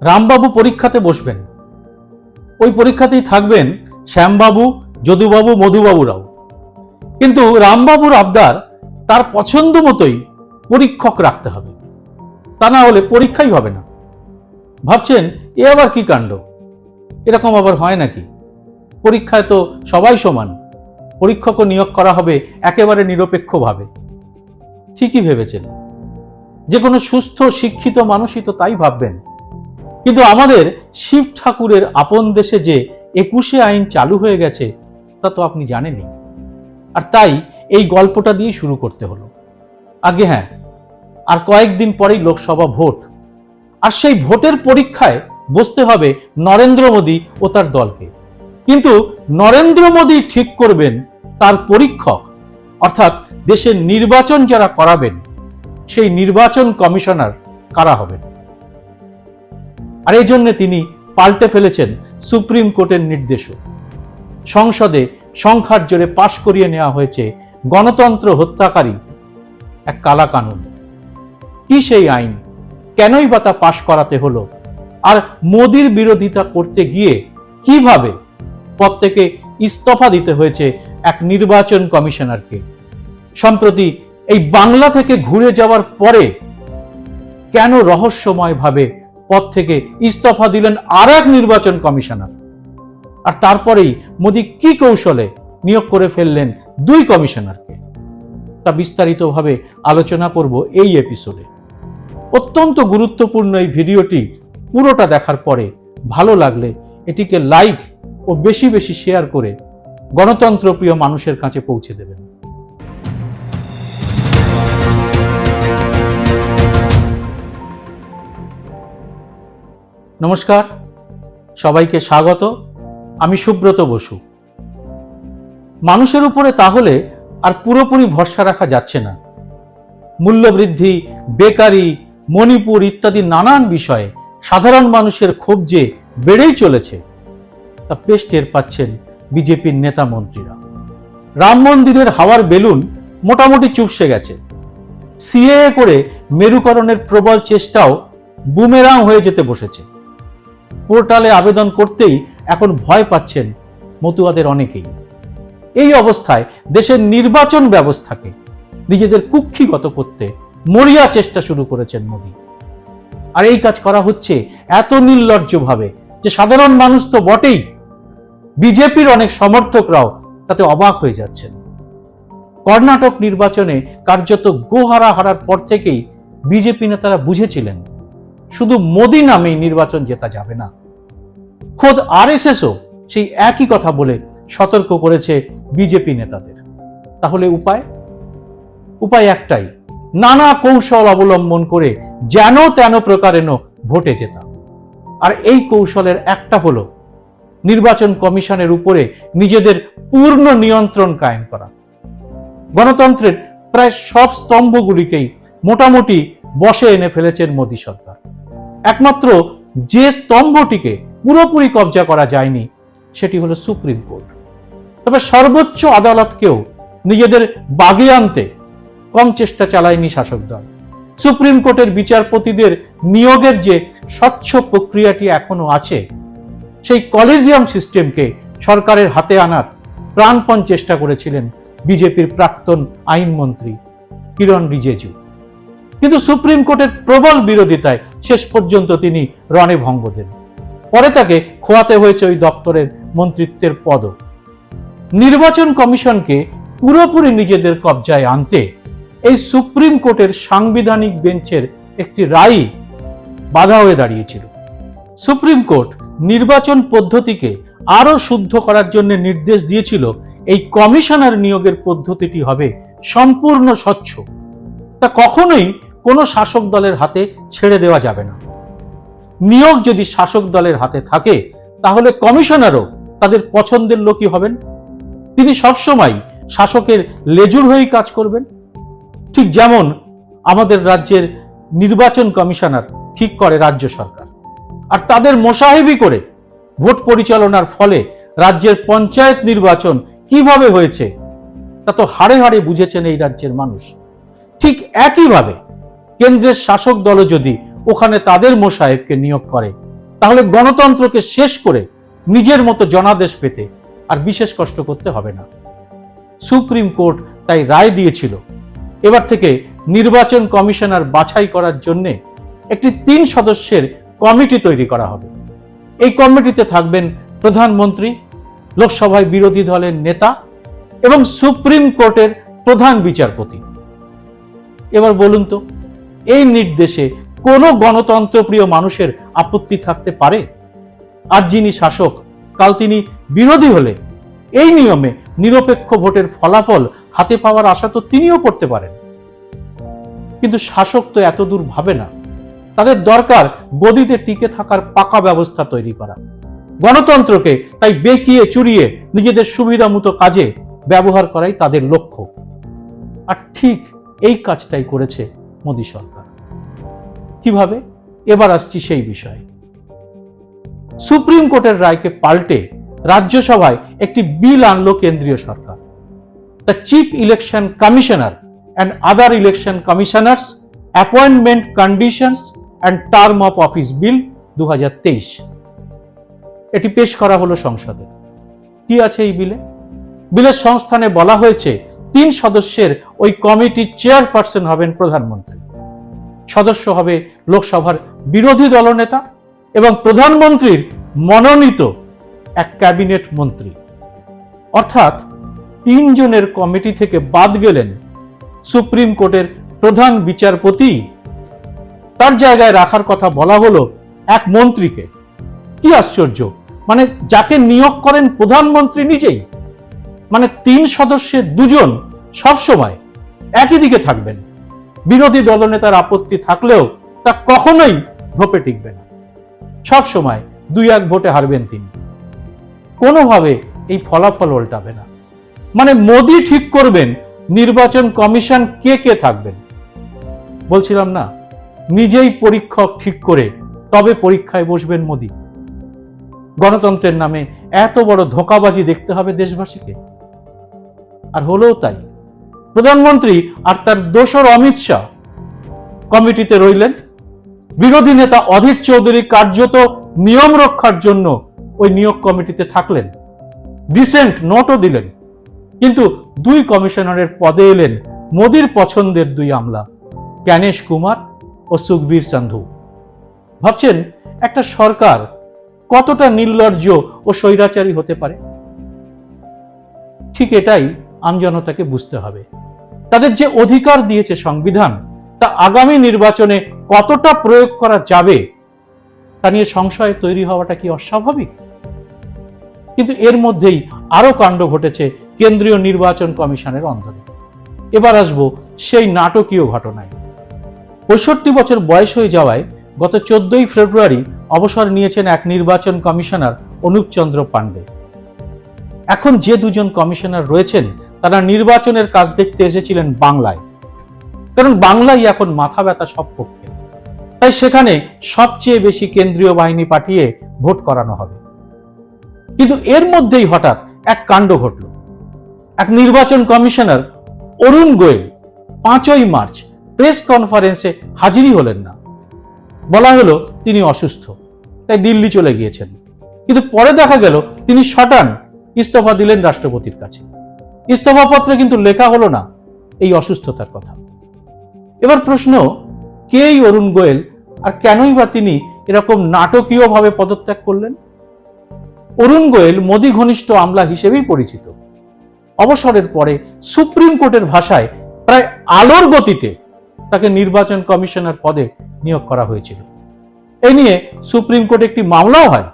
রামবাবু পরীক্ষাতে বসবেন। ওই পরীক্ষাতেই থাকবেন শ্যামবাবু, যদুবাবু, মধুবাবুরাও। কিন্তু রামবাবুর আবদার তার পছন্দ মতোই পরীক্ষক রাখতে হবে। তা না হলে পরীক্ষাই হবে না। ভাবছেন, এ আবার কি কাণ্ড? এরকম আবার হয় নাকি? পরীক্ষায় তো সবাই সমান। পরীক্ষকও নিয়োগ করা হবে একেবারে নিরপেক্ষভাবে। ঠিকই ভেবেছেন। যে কোনো সুস্থ, শিক্ষিত মানুষই তো তাই ভাববেন। কিন্তু আমাদের শিব ঠাকুরের আপন দেশে যে একুশে আইন চালু হয়ে গেছে, তা তো আপনি জানেনই। আর তাই এই গল্পটা দিয়ে শুরু করতে হলো। আগে হ্যাঁ আর কয়েকদিন পরেই লোকসভা ভোট। আর সেই ভোটের পরীক্ষায় বসতে হবে নরেন্দ্র মোদী ও তার দলকে। কিন্তু নরেন্দ্র মোদী ঠিক করবেন তার পরীক্ষক, অর্থাৎ দেশের নির্বাচন যারা করাবেন, সেই নির্বাচন কমিশনার কারা হবেন? আর এই জন্য তিনি পাল্টে ফেলেছেন সুপ্রিম কোর্টের নির্দেশও। সংসদে সংখ্যার জোরে পাশ করিয়ে নেওয়া হয়েছে গণতন্ত্র হত্যাকারী এক কালা কানুন কি সেই আইন? কেনই বা তা পাশ করাতে হলো? আর মোদির বিরোধিতা করতে গিয়ে কীভাবে পদ থেকে ইস্তফা দিতে হয়েছে এক নির্বাচন কমিশনারকে? সম্প্রতি এই বাংলা থেকে ঘুরে যাওয়ার পরে কেন রহস্যময়ভাবে পদ থেকে ইস্তফা দিলেন আর এক নির্বাচন কমিশনার। আর তারপরেই মোদী কি কৌশলে নিয়োগ করে ফেললেন দুই কমিশনারকে? তা বিস্তারিতভাবে আলোচনা করব এই এপিসোডে অত্যন্ত গুরুত্বপূর্ণ এই ভিডিওটি পুরোটা দেখার পরে ভালো লাগলে এটিকে লাইক ও বেশি বেশি শেয়ার করে গণতন্ত্রপ্রিয় মানুষের কাছে পৌঁছে দেবেন। নমস্কার, সবাইকে স্বাগত। আমি সুব্রত বসু। মানুষের উপরে তাহলে আর পুরোপুরি ভরসা রাখা যাচ্ছে না। মূল্যবৃদ্ধি, বেকারি, মণিপুর ইত্যাদি নানান বিষয়ে সাধারণ মানুষের ক্ষোভ যে বেড়েই চলেছে, তা বেশ টের পাচ্ছেন বিজেপির নেতা মন্ত্রীরা। রাম মন্দিরের হাওয়ার বেলুন মোটামুটি চুপসে গেছে। সিএএ করে মেরুকরণের প্রবল চেষ্টাও বুমেরাং হয়ে যেতে বসেছে। পোর্টালে আবেদন করতেই এখন ভয় পাচ্ছেন মতুয়াদের অনেকেই। এই অবস্থায় দেশের নির্বাচন ব্যবস্থাকে নিজেদের কুক্ষিগত করতে মরিয়া চেষ্টা শুরু করেছেন মোদী। আর এই কাজ করা হচ্ছে এত নির্লজ্জভাবে যে সাধারণ মানুষ তো বটেই। বিজেপির অনেক সমর্থকরাও তাতে অবাক হয়ে যাচ্ছেন। কর্ণাটক নির্বাচনে কার্যত গোহারা হারার পর থেকেই বিজেপি নেতারা বুঝেছিলেন শুধু মোদী নামেই নির্বাচন জেতা যাবে না। খোদ আরএসএসও সেই একই কথা বলে সতর্ক করেছে বিজেপি নেতাদের। তাহলে উপায়? উপায় একটাই, নানা কৌশল অবলম্বন করে যেন তেন প্রকারেণ ভোটে জেতা আর এই কৌশলের একটা হলো, নির্বাচন কমিশনের উপরে নিজেদের পূর্ণ নিয়ন্ত্রণ কায়েম করা। গণতন্ত্রের প্রায় সব স্তম্ভগুলিকেই মোটামুটি বসে এনে ফেলেছেন মোদী সরকার। একমাত্র যে স্তম্ভটিকে পুরোপুরি কবজা করা যায়নি, সেটি হলো সুপ্রিম কোর্ট। তবে সর্বোচ্চ আদালতকেও নিজেদের বাগে আনতে কম চেষ্টা চালায়নি শাসক দল। সুপ্রিম কোর্টের বিচারপতিদের নিয়োগের যে স্বচ্ছ প্রক্রিয়াটি এখনও আছে, সেই কলেজিয়াম সিস্টেমকে সরকারের হাতে আনার প্রাণপণ চেষ্টা করেছিলেন বিজেপির প্রাক্তন আইনমন্ত্রী কিরণ রিজেজু। কিন্তু সুপ্রিম কোর্টের প্রবল বিরোধিতায় শেষ পর্যন্ত তিনি রণে ভঙ্গ দেন। পরে তাকে খোয়াতে হয়েছে ওই দপ্তরের মন্ত্রিত্বের পদও নির্বাচন কমিশনকে পুরোপুরি নিজেদের কবজায় আনতে এই সুপ্রিম কোর্টের সাংবিধানিক বেঞ্চের একটি রায় বাধা হয়ে দাঁড়িয়েছিল। সুপ্রিম কোর্ট নির্বাচন পদ্ধতিকে আরও শুদ্ধ করার জন্য নির্দেশ দিয়েছিল, এই কমিশনার নিয়োগের পদ্ধতিটি হবে সম্পূর্ণ স্বচ্ছ। তা কখনোই কোনো শাসক দলের হাতে ছেড়ে দেওয়া যাবে না। নিয়োগ যদি শাসক দলের হাতে থাকে, তাহলে কমিশনারও তাদের পছন্দের লোকই হবেন। তিনি সবসময় শাসকের লেজুর হয়েই কাজ করবেন। ঠিক যেমন আমাদের রাজ্যের নির্বাচন কমিশনার ঠিক করে রাজ্য সরকার। আর তাদের মোসাহেবি করে ভোট পরিচালনার ফলে রাজ্যের পঞ্চায়েত নির্বাচন কীভাবে হয়েছে, তা তো হাড়ে হাড়ে বুঝেছেন এই রাজ্যের মানুষ। ঠিক একইভাবে কেন্দ্রের শাসক দল যদি ওখানে তাদের মোসাহেবকে নিয়োগ করে, তাহলে গণতন্ত্রকে শেষ করে নিজের মতো জনাদেশ পেতে আর বিশেষ কষ্ট করতে হবে না। সুপ্রিম কোর্ট তাই রায় দিয়েছিল। এবার থেকে নির্বাচন কমিশনার বাছাই করার জন্য একটি তিন সদস্যের কমিটি তৈরি করা হবে। এই কমিটিতে থাকবেন প্রধানমন্ত্রী, লোকসভায় বিরোধী দলের নেতা এবং সুপ্রিম কোর্টের প্রধান বিচারপতি। এবার বলুন তো এই নির্দেশে কোনো গণতন্ত্রপ্রিয় মানুষের আপত্তি থাকতে পারে? আর যিনি শাসক, কাল তিনি বিরোধী হলে এই নিয়মে নিরপেক্ষ ভোটের ফলাফল হাতে পাওয়ার আশা তো তিনিও করতে পারেন। কিন্তু শাসক তো এত দূর ভাবে না। তাদের দরকার গদিতে টিকে থাকার পাকা ব্যবস্থা তৈরি করা। গণতন্ত্রকে তাই বেঁকিয়ে চুরিয়ে নিজেদের সুবিধা মতো কাজে ব্যবহার করাই তাদের লক্ষ্য। আর ঠিক এই কাজটাই করেছে মোদী সরকার। কীভাবে? এবার আসছি সেই বিষয়ে। সুপ্রিম কোর্টের রায়কে পাল্টে রাজ্যসভায় একটি বিল আনলো কেন্দ্রীয় সরকার। The chief election commissioner and other election commissioners appointment conditions and term of office bill দু হাজার তেইশ। এটি পেশ করা হলো সংসদে। কি আছে এই বিলে? বিলের সংস্থানে বলা হয়েছে তিন সদস্যের ওই কমিটির চেয়ারপারসন হবেন প্রধানমন্ত্রী। সদস্য হবে লোকসভার বিরোধী দলনেতা এবং প্রধানমন্ত্রীর মনোনীত এক ক্যাবিনেট মন্ত্রী। অর্থাৎ তিনজনের কমিটি থেকে বাদ গেলেন সুপ্রিম কোর্টের প্রধান বিচারপতি। তার জায়গায় রাখার কথা বলা হলো এক মন্ত্রীকে। কি আশ্চর্য! মানে যাকে নিয়োগ করেন প্রধানমন্ত্রী নিজেই। মানে তিন সদস্যের দুজন সব সময় একই দিকে থাকবেন। বিরোধী দলনেতার আপত্তি থাকলেও তা কখনোই ধোপে টিকবে না। সব সময় দুই এক ভোটে হারবেন তিনি। কোনোভাবে এই ফলাফল উল্টাবে না। মানে মোদি ঠিক করবেন, নির্বাচন কমিশন কে কে থাকবেন। বলছিলাম না, নিজেই পরীক্ষক ঠিক করে তবে পরীক্ষায় বসবেন মোদি। গণতন্ত্রের নামে এত বড় ধোকাবাজি দেখতে হবে দেশবাসীকে। আর হলেও তাই। প্রধানমন্ত্রী আর তার দোসর অমিত শাহ কমিটিতে রইলেন। বিরোধী নেতা অধীর চৌধুরী কার্যত নিয়ম রক্ষার জন্য ওই নিয়োগ কমিটিতে থাকলেন। ডিসেন্ট নোটও দিলেন। কিন্তু দুই কমিশনারের পদে এলেন মোদির পছন্দের দুই আমলা, জ্ঞানেশ কুমার ও সুখবীর সান্ধু। ভাবছেন একটা সরকার কতটা নির্লজ্জ ও স্বৈরাচারী হতে পারে? ঠিক এটাই আমজনতাকে বুঝতে হবে। তাদের যে অধিকার দিয়েছে সংবিধান, তা আগামী নির্বাচনে কতটা প্রয়োগ করা যাবে, তা নিয়ে সংশয় তৈরি হওয়াটা কি অস্বাভাবিক? কিন্তু এর মধ্যেই আরও কাণ্ড ঘটেছে কেন্দ্রীয় নির্বাচন কমিশনের অন্দরে এবার আসব সেই নাটকীয় ঘটনায়। পঁয়ষট্টি বছর বয়স হয়ে যাওয়ায় গত চোদ্দই ফেব্রুয়ারি অবসর নিয়েছেন এক নির্বাচন কমিশনার অনুপ চন্দ্র পাণ্ডে। এখন যে দুজন কমিশনার রয়েছেন তারা নির্বাচনের কাজ দেখতে এসেছিলেন বাংলায়। কারণ বাংলাই এখন মাথা ব্যথা সব পক্ষে তাই সেখানে সবচেয়ে বেশি কেন্দ্রীয় বাহিনী পাঠিয়ে ভোট করানো হবে। কিন্তু এর মধ্যেই হঠাৎ এক কাণ্ড ঘটল। এক নির্বাচন কমিশনার অরুণ গোয়েল পাঁচই মার্চ প্রেস কনফারেন্সে হাজিরই হলেন না। বলা হলো তিনি অসুস্থ, তাই দিল্লি চলে গিয়েছেন। কিন্তু পরে দেখা গেল তিনি শটান ইস্তফা দিলেন রাষ্ট্রপতির কাছে। ইস্তফাপত্রে কিন্তু লেখা হলো না এই অসুস্থতার কথা। এবার প্রশ্ন, কে এই অরুণ গোয়েল আর কেনই বা তিনি এরকম নাটকীয়ভাবে পদত্যাগ করলেন? অরুণ গোয়েল মোদী ঘনিষ্ঠ আমলা হিসেবেই পরিচিত। অবসরের পরে সুপ্রিম কোর্টের ভাষায় প্রায় আলোর গতিতে তাকে নির্বাচন কমিশনার পদে নিয়োগ করা হয়েছিল। এ নিয়ে সুপ্রিম কোর্টে একটি মামলাও হয়।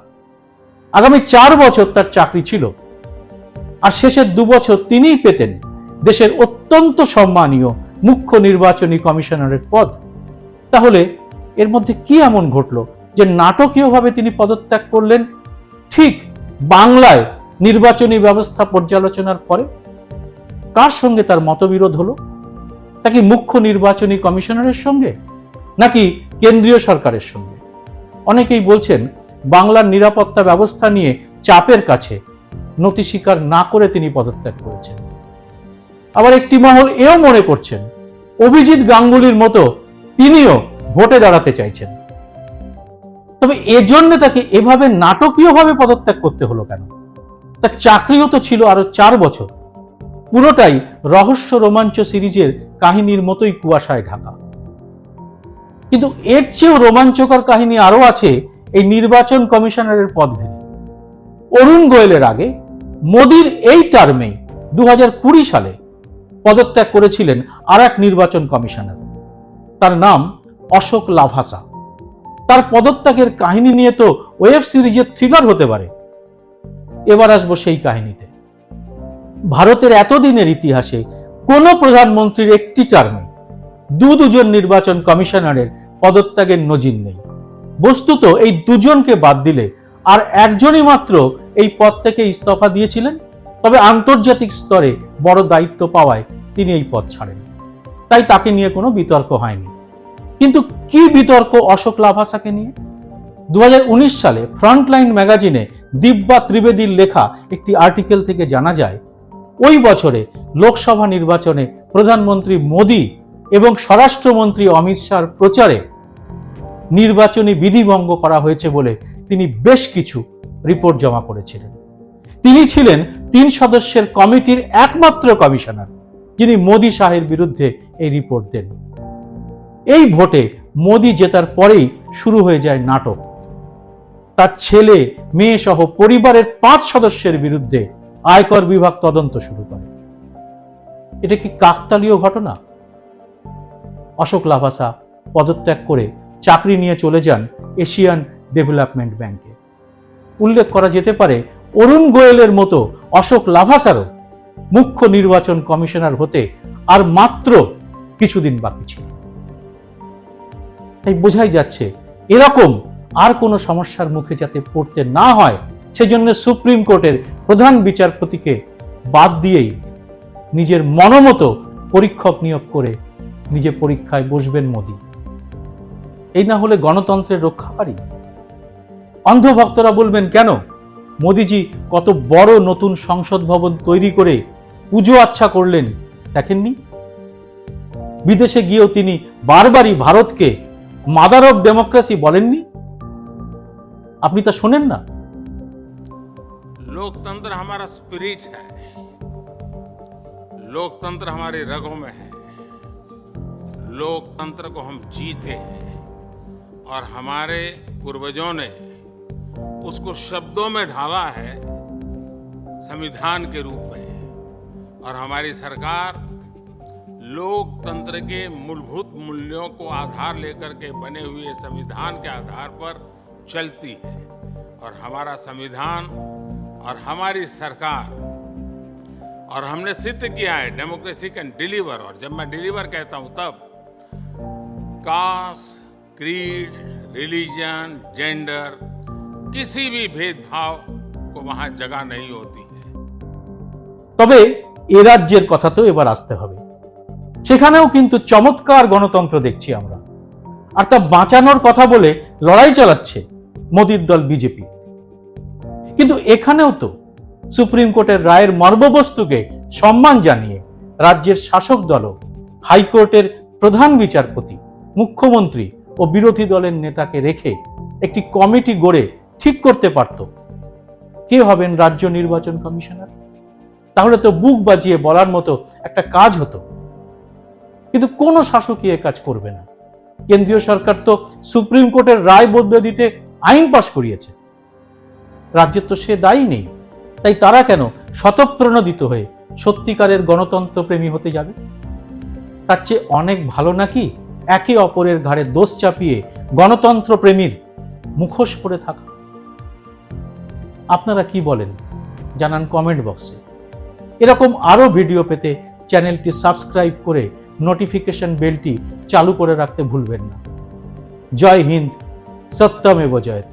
আগামী চার বছর তার চাকরি ছিল। আর শেষের দুবছর তিনিই পেতেন দেশের অত্যন্ত সম্মানীয় মুখ্য নির্বাচনী কমিশনারের পদ। তাহলে এর মধ্যে কি এমন ঘটল যে নাটকীয়ভাবে তিনি পদত্যাগ করলেন ঠিক বাংলায় নির্বাচনী ব্যবস্থা পর্যালোচনার পরে? কার সঙ্গে তার মতবিরোধ হলো? তা কি মুখ্য নির্বাচনী কমিশনারের সঙ্গে নাকি কেন্দ্রীয় সরকারের সঙ্গে? অনেকেই বলছেন, বাংলার নিরাপত্তা ব্যবস্থা নিয়ে চাপের কাছে নথি স্বীকার না করে তিনি পদত্যাগ করেছেন। আবার একটি মহল এও মনে করছেন, অভিজিৎ গাঙ্গুলির মতো তিনিও ভোটে দাঁড়াতে চাইছেন। তবে এজন্য তাকে এভাবে নাটকীয়ভাবে পদত্যাগ করতে হলো কেন? তার চাকরিও তো ছিল আরও চার বছর। পুরোটাই রহস্য রোমাঞ্চ সিরিজের কাহিনীর মতোই কুয়াশায় ঢাকা। কিন্তু এর চেয়েও রোমাঞ্চকর কাহিনী আরও আছে এই নির্বাচন কমিশনারের পদ ঘিরে অরুণ গোয়েলের আগে মোদির এই টার্মেই দু সালে পদত্যাগ করেছিলেন আর এক নির্বাচন কমিশনার। তার নাম অশোক লাভাসা। তার পদত্যাগের কাহিনী নিয়ে তো ওয়েব সিরিজের থ্রিলার হতে পারে। এবার আসব সেই কাহিনীতে। ভারতের এতদিনের ইতিহাসে কোন প্রধানমন্ত্রীর একটি টার্মে দু দুজন নির্বাচন কমিশনারের পদত্যাগের নজির নেই। বস্তুত এই দুজনকে বাদ দিলে আর একজনই মাত্র এই পদ থেকে ইস্তফা দিয়েছিলেন। তবে আন্তর্জাতিক স্তরে বড় দায়িত্ব পাওয়ায় তিনি এই পদ ছাড়েন। তাই তাকে নিয়ে কোনো বিতর্ক হয়নি। কিন্তু কি বিতর্ক অশোক লাভাসাকে নিয়ে? দু হাজার উনিশ সালে ফ্রন্টলাইন ম্যাগাজিনে দিব্যা ত্রিবেদীর লেখা একটি আর্টিকেল থেকে জানা যায়, ওই বছরে লোকসভা নির্বাচনে প্রধানমন্ত্রী মোদী এবং স্বরাষ্ট্রমন্ত্রী অমিত শাহর প্রচারে নির্বাচনী বিধিভঙ্গ করা হয়েছে বলে তিনি বেশ কিছু রিপোর্ট জমা করেছিলেন। তিনি ছিলেন তিন সদস্যের কমিটির একমাত্র কমিশনার, যিনি মোদী শাহের বিরুদ্ধে এই রিপোর্ট দেন। এই ভোটে মোদী জেতার পরেই শুরু হয়ে যায় নাটক। তার ছেলে, মেয়ে সহ পরিবারের পাঁচ সদস্যের বিরুদ্ধে আয়কর বিভাগ তদন্ত শুরু করে। এটা কি কাকতালীয় ঘটনা? অশোক লাভাসা পদত্যাগ করে চাকরি নিয়ে চলে যান এশিয়ান ডেভেলপমেন্ট ব্যাংকে। উল্লেখ করা যেতে পারে, অরুণ গোয়েলের মতো অশোক লাভাসারও মুখ্য নির্বাচন কমিশনার হতে আর মাত্র কিছুদিন বাকি ছিল। তাই বোঝাই যাচ্ছে, এরকম আর কোনো সমস্যার মুখে যাতে পড়তে না হয়, সেজন্য সুপ্রিম কোর্টের প্রধান বিচারপতিকে বাদ দিয়েই নিজের মনোমতো পরীক্ষক নিয়োগ করে নিজে পরীক্ষায় বসবেন মোদী। এই না হলে গণতন্ত্রের রক্ষাকারী অন্ধভক্তরা বলবেন কেন মোদিজি কত বড় নতুন সংসদ ভবন তৈরি করে পুজো আচ্ছা করলেন দেখেননি বিদেশে গিয়েও তিনি বারবারই ভারতকে মাদার অফ ডেমোক্রেসি বলেননি আপনি তা শোনেন না लोकतंत्र हमारा स्पिरिट है लोकतंत्र हमारे रगों में है लोकतंत्र को हम जीते हैं और हमारे पूर्वजों ने उसको शब्दों में ढाला है, संविधान के रूप में। और हमारी सरकार लोकतंत्र के मूलभूत मूल्यों को आधार लेकर के बने हुए संविधान के आधार पर चलती है। और हमारा संविधान और हमारी सरकार, और हमने सिद्ध किया है, डेमोक्रेसी कैन डिलीवर। और जब मैं डिलीवर कहता हूँ तब, कास्ट, क्रीड, रिलीजन, जेंडर किसी भी भेदभाव को वहां जगह नहीं होती है তবে এ রাজ্যের কথা তো এবার আসতে হবে সেখানেও কিন্তু চমৎকার গণতন্ত্র দেখছি আমরা আর তা বাঁচানোর কথা বলে লড়াই চালাচ্ছে মোদির দল বিজেপি কিন্তু এখানেও তো সুপ্রিম কোর্টের রায়ের মর্মবস্তুকে সম্মান জানিয়ে রাজ্যের শাসক দলও হাইকোর্টের প্রধান বিচারপতি মুখ্যমন্ত্রী ও বিরোধী দলের নেতাকে রেখে একটি কমিটি গড়ে ঠিক করতে পারত। কে হবেন রাজ্য নির্বাচন কমিশনার? তাহলে তো বুক বাজিয়ে বলার মতো একটা কাজ হতো। কিন্তু কোনো শাসকই এ কাজ করবে না। কেন্দ্রীয় সরকার তো সুপ্রিম কোর্টের রায় বদলে দিতে আইন পাশ করিয়েছে। রাজ্যের তো সে দায়ী নেই। তাই তারা কেন শতপ্রণোদিত হয়ে সত্যিকারের গণতন্ত্র প্রেমী হতে যাবে? তার চেয়ে অনেক ভালো নাকি একে অপরের ঘাড়ে দোষ চাপিয়ে গণতন্ত্র প্রেমীর মুখোশ পরে থাকা? আপনারা কি বলেন? জানান কমেন্ট বক্সে। এরকম আরও ভিডিও পেতে চ্যানেলটি সাবস্ক্রাইব করে নোটিফিকেশন বেলটি চালু করে রাখতে ভুলবেন না। জয় হিন্দ, সত্যমেব জয়তে।